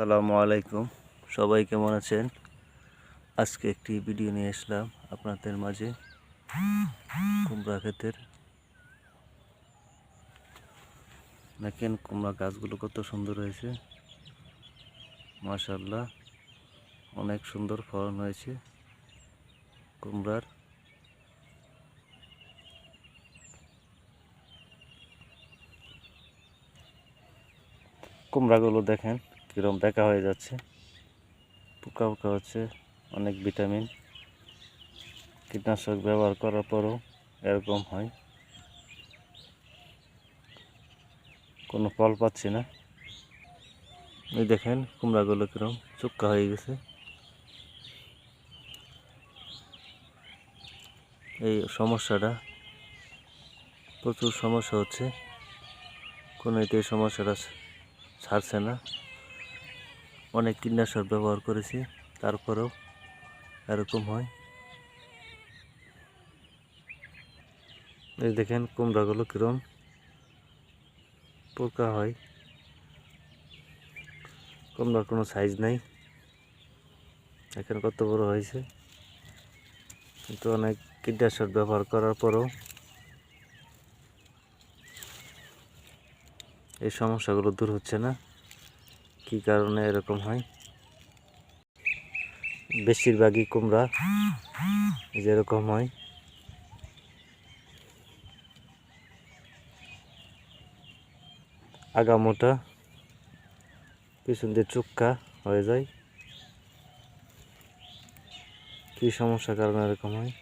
আসসালামু আলাইকুম। সবাই কেমন আছেন? আজকে একটি ভিডিও নিয়ে আসলাম আপনাদের মাঝে। কুমড়া ক্ষেতের। দেখেন কুমড়া গাছগুলো কত সুন্দর হয়েছে। মাশাল্লাহ অনেক সুন্দর ফলন হয়েছে কুমড়ার। কুমড়াগুলো দেখেন কীরকম দেখা হয়ে যাচ্ছে। পোকা পোকা হচ্ছে, অনেক ভিটামিন। কীটনাশক ব্যবহার করার পরও এরকম হয়। কোনো ফল পাচ্ছি না। এই দেখেন, কুমড়াগুলো কীরকম চুক্কা হয়ে গেছে। এই সমস্যাটা, প্রচুর সমস্যা হচ্ছে। কোনো এতে সমস্যাটা ছাড়ছে না। অনেক কীটনাশক ব্যবহার করেছি, তারপরেও এরকম হয়। এই দেখেন কুমড়াগুলো কিরম পোকা হয়। কুমড়ার কোনো সাইজ নাই। এখন কত বড় হয়েছে? কিন্তু অনেক কীটনাশক ব্যবহার করার পরেও এই সমস্যাগুলো দূর হচ্ছে না। কি কারণে এরকম হয়? বেশিরভাগই কুমড়া যেরকম হয়। আগামোটা পিছন দিয়ে চুক্কা হয়ে যায়। কি সমস্যার কারণে এরকম হয়?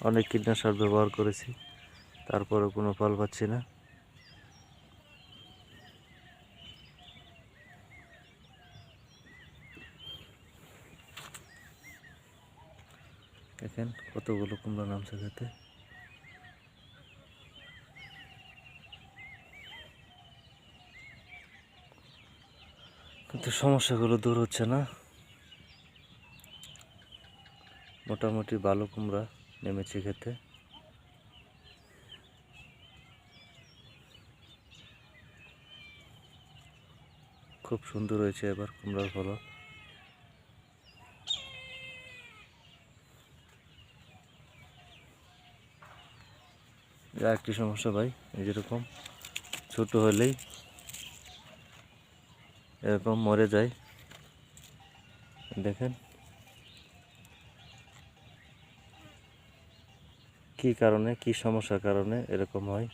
অনেক কীটনাশক ব্যবহার করেছি, তারপরেও কোনো ফল পাচ্ছি না। দেখেন কতগুলো কুমড়া নামছে খেতে। কিন্তু সমস্যাগুলো দূর হচ্ছে না। মোটামুটি ভালো কুমড়া নেমেছে খেতে। খুব সুন্দর হয়েছে এবার কুমড়ার ফলন। একটি সমস্যা ভাই যেরকম ছোট হলেই এরকম মরে যায়। দেখেন কি কারণে, কি সমস্যার কারণে এরকম হয়।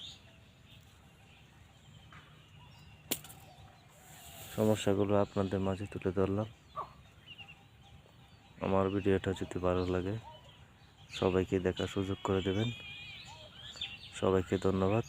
সমস্যাগুলো আপনাদের মাঝে তুলে ধরলাম। আমার ভিডিওটা যদি ভালো লাগে, সবাইকে দেখার সুযোগ করে দেবেন। সবাইকে ধন্যবাদ।